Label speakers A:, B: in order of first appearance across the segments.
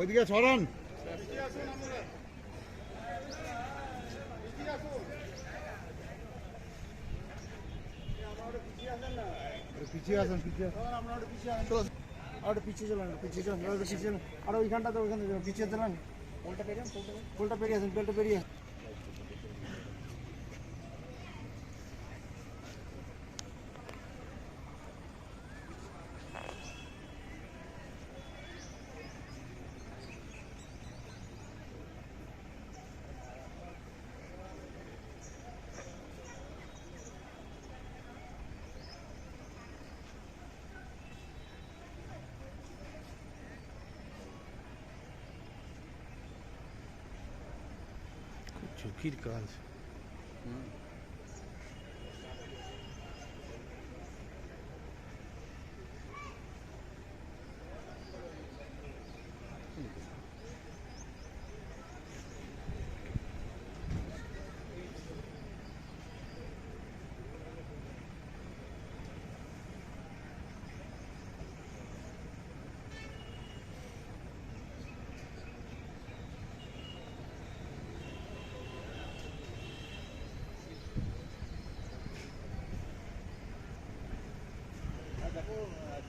A: ওইদিকে ছড়ান। পিছিয়ে আসেন পিছিয়ে আসেন
B: আর পিছিয়ে চলেন পিছিয়ে চলেন আর পিছিয়ে চলেন। আর ওইখানটাতে ওইখানে পিছিয়ে চলেন। পোলটা পেরিয়ে পোলটা পেরিয়ে আসেন পোলটা পেরিয়ে আসেন। çok iyi ilginç.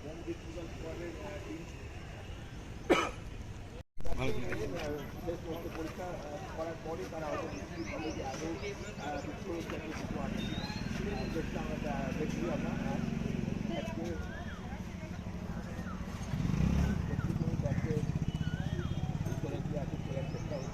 C: ঝুঁকির কাজ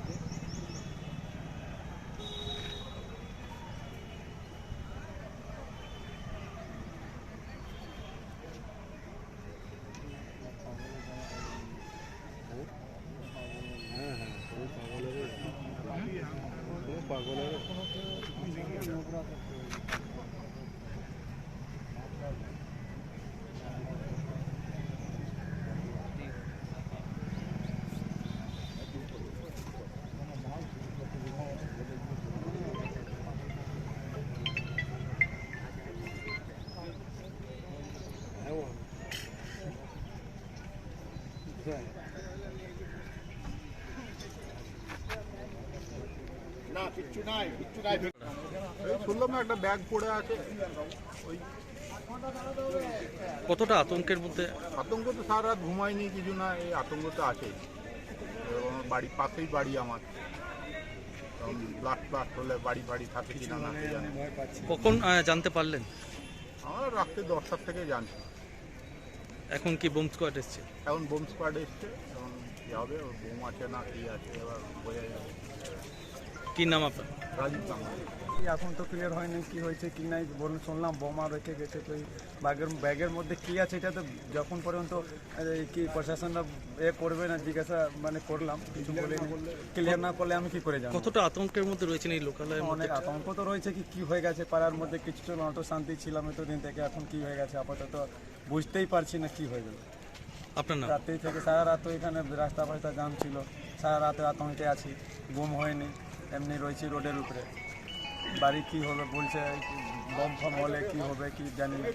C: হ্যাঁ হ্যাঁ পুরো পাগলের পুরো পাগলের হ্যাঁ
A: না কিচ্ছু নাই কিচ্ছু নাই এই শুনলাম না একটা ব্যাগ পড়ে আছে। ওই
C: কতটা আতঙ্কের মধ্যে?
A: আতঙ্ক তো সারা রাত ঘুমায়নি কিছু না এই আতঙ্ক তো আমার বাড়ির পাশেই বাড়ি আমার। ব্লাস্ট ব্লাস্ট হলে বাড়ি বাড়ি থাকে কিনা না
C: কখন জানতে পারলেন?
A: আমরা রাত্রে দশটার থেকে জানছি
C: এখন কি বোম স্কোয়াড এসছে?
A: এখন বোম স্কোয়াড এসছে, এখন কী হবে বোম আছে না কি আছে, এবার বোঝা যাবে।
C: কি নাম আপনার?
A: রাজীব
B: এখন তো ক্লিয়ার হয়নি কি হয়েছে কি নাই বলুন শুনলাম বোমা রেখে গেছে তো ব্যাগের ব্যাগের মধ্যে কি আছে এটা তো যখন পর্যন্ত কি প্রশাসনরা এ করবে না জিজ্ঞাসা মানে করলাম কিছু বলে ক্লিয়ার না করলে আমি কি করে জানব?
C: কতটা আতঙ্কের মধ্যে রয়েছেন এই লোকালয়ের মধ্যে?
B: অনেক আতঙ্ক তো রয়েছে কি কি হয়ে গেছে পাড়ার মধ্যে? কিছু অত শান্তি ছিলাম এতদিন থেকে এখন কি হয়ে গেছে? আপাতত বুঝতেই পারছি না কি হয়ে গেল।
C: আপনার নাম?
B: রাত্রি থেকে সারা রাত তো এখানে রাস্তা ফাস্তা জাম ছিল সারা রাতে আতঙ্কে আছি ঘুম হয়নি। এমনি রয়েছি রোডের উপরে। বাড়ি কি হবে বলছে বম ফম হলে কি হবে কি জানি না।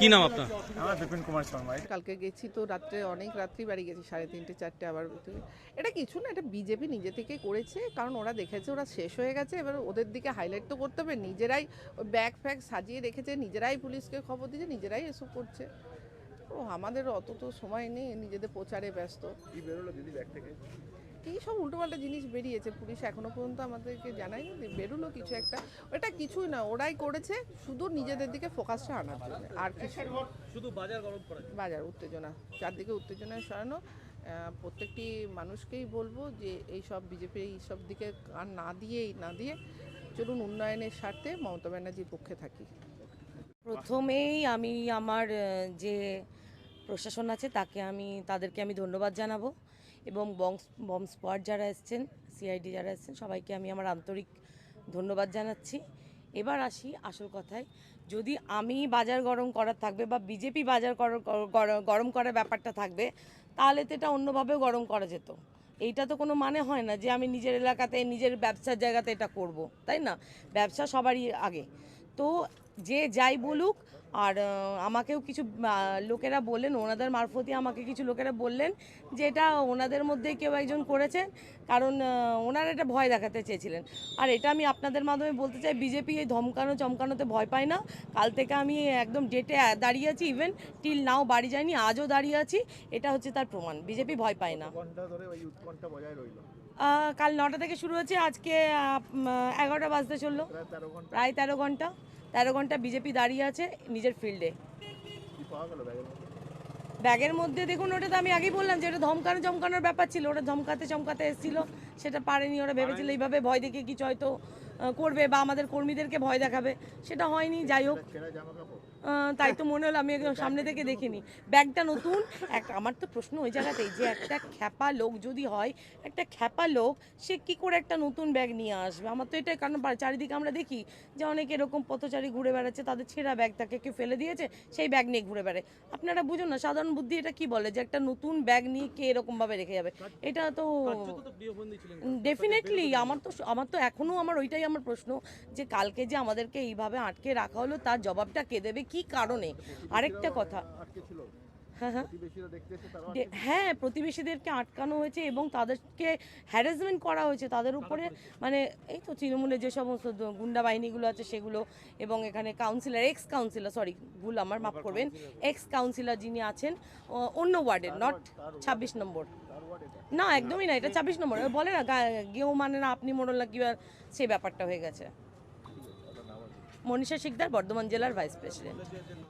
C: কি নাম আপনার?
B: আমার বিপিন কুমার শর্মা।
D: কালকে গেছি তো রাত্রে অনেক রাত্রি বাড়ি গেছি সাড়ে তিনটে চারটে আবার এটা কিছু না এটা বিজেপি নিজে থেকে করেছে কারণ ওরা দেখেছে ওরা শেষ হয়ে গেছে এবার ওদের দিকে হাইলাইট তো করতে হবে। নিজেরাই ওই ব্যাগ ফ্যাগ সাজিয়ে রেখেছে নিজেরাই পুলিশকে খবর দিয়েছে নিজেরাই এসব করছে। ও আমাদের অত তো সময় নেই নিজেদের প্রচারে ব্যস্ত।
A: কি বেরোলো দিদি ব্যাগ থেকে?
D: কী সব উল্টোপাল্টা জিনিস বেরিয়েছে। পুলিশ এখনও পর্যন্ত আমাদেরকে জানায়নি যে বেরোলো কিছু একটা। ওটা কিছুই না ওরাই করেছে শুধু নিজেদের দিকে ফোকাসটা আনার জন্য। আর কিছু না।
C: শুধু বাজার গরম করা
D: বাজার উত্তেজনা। চারদিকে উত্তেজনায় সরানো প্রত্যেকটি মানুষকেই বলব যে এই সব বিজেপির এই সব দিকে কান না দিয়েই না দিয়ে চলুন উন্নয়নের স্বার্থে মমতা ব্যানার্জির পক্ষে থাকি।
E: প্রথমেই আমি আমার যে প্রশাসন আছে তাকে আমি তাদেরকে আমি ধন্যবাদ জানাব। এবং বংস বম স্পট যারা এসছেন সিআইডি যারা এসছেন, সবাইকে আমি আমার আন্তরিক ধন্যবাদ জানাচ্ছি। এবার আসি আসল কথায়। যদি আমি বাজার গরম করার থাকবে বা বিজেপি বাজার গরম করার ব্যাপারটা থাকবে, তাহলে তো এটা অন্যভাবেও গরম করা যেত। এইটা তো কোনো মানে হয় না যে আমি নিজের এলাকাতে, নিজের ব্যবসার জায়গাতে এটা করব, তাই না? ব্যবসা সবারই আগে। তো যে যাই বলুক, আর আমাকেও কিছু লোকেরা বললেন, ওনাদের মারফতই আমাকে কিছু লোকেরা বললেন যে এটা ওনাদের মধ্যে কেউ একজন করেছেন, কারণ ওনারা এটা ভয় দেখাতে চেয়েছিলেন। আর এটা আমি আপনাদের মাধ্যমে বলতে চাই, বিজেপি এই ধমকানো চমকানোতে ভয় পায় না। কাল থেকে আমি একদম ডেটে দাঁড়িয়ে আছি ইভেন টিল নাও বাড়ি যাইনি, আজও দাঁড়িয়ে আছি, এটা হচ্ছে তার প্রমাণ, বিজেপি ভয় পায় না। কাল নটা থেকে শুরু হয়েছে আজকে এগারোটা বাজতে চলল।
B: প্রায় তেরো
E: ঘণ্টা। তেরো ঘণ্টা। বিজেপি দাঁড়িয়ে আছে নিজের ফিল্ডে।
B: ব্যাগের মধ্যে?
E: দেখুন ওটা তো আমি আগেই বললাম যে ওটা ধমকানো চমকানোর ব্যাপার ছিল ওটা ধমকাতে চমকাতে এসেছিল সেটা পারেনি ওরা ভেবেছিল এইভাবে ভয় দেখে কিছু হয়তো করবে বা আমাদের কর্মীদেরকে ভয় দেখাবে সেটা হয়নি যাই হোক। তাই তো মনে হলো আমি একদম সামনে থেকে দেখিনি। ব্যাগটা নতুন। একটা আমার তো প্রশ্ন ওই জায়গাতেই যে একটা খ্যাপা লোক যদি হয় একটা খ্যাপা লোক সে কি করে একটা নতুন ব্যাগ নিয়ে আসবে? আমার তো এটাই কারণ চারিদিকে আমরা দেখি যে অনেক এরকম পথচারী ঘুরে বেড়াচ্ছে তাদের ছেঁড়া ব্যাগ তাকে কেউ ফেলে দিয়েছে সেই ব্যাগ নিয়ে ঘুরে বেড়ায়। আপনারা বুঝুন না সাধারণ বুদ্ধি এটা কি বলে যে একটা নতুন ব্যাগ নিয়ে কে এরকমভাবে রেখে যাবে? এটা তো ডেফিনেটলি আমার তো আমার তো এখনও আমার ওইটাই আমার প্রশ্ন যে কালকে যে আমাদেরকে এইভাবে আটকে রাখা হলো তার জবাবটা কে দেবে কি কারণে? আরেকটা কথা। হ্যাঁ হ্যাঁ। হ্যাঁ প্রতিবেশীদেরকে আটকানো হয়েছে এবং তাদেরকে হ্যারাসমেন্ট করা হয়েছে। তাদের উপরে মানে এই তো তৃণমূলের যে সমস্ত গুন্ডা বাহিনীগুলো আছে সেগুলো এবং এখানে কাউন্সিলর এক্স কাউন্সিলর সরি ভুল আমার মাফ করবেন। এক্স কাউন্সিলর যিনি আছেন অন্য ওয়ার্ডের নট ছাব্বিশ নম্বর। না একদমই না এটা ছাব্বিশ নম্বর। বলে না গেও মানে না আপনি মোড়ল না কি সেই ব্যাপারটা হয়ে গেছে। মনীষা শিকদার বর্ধমান জেলার ভাইস প্রেসিডেন্ট।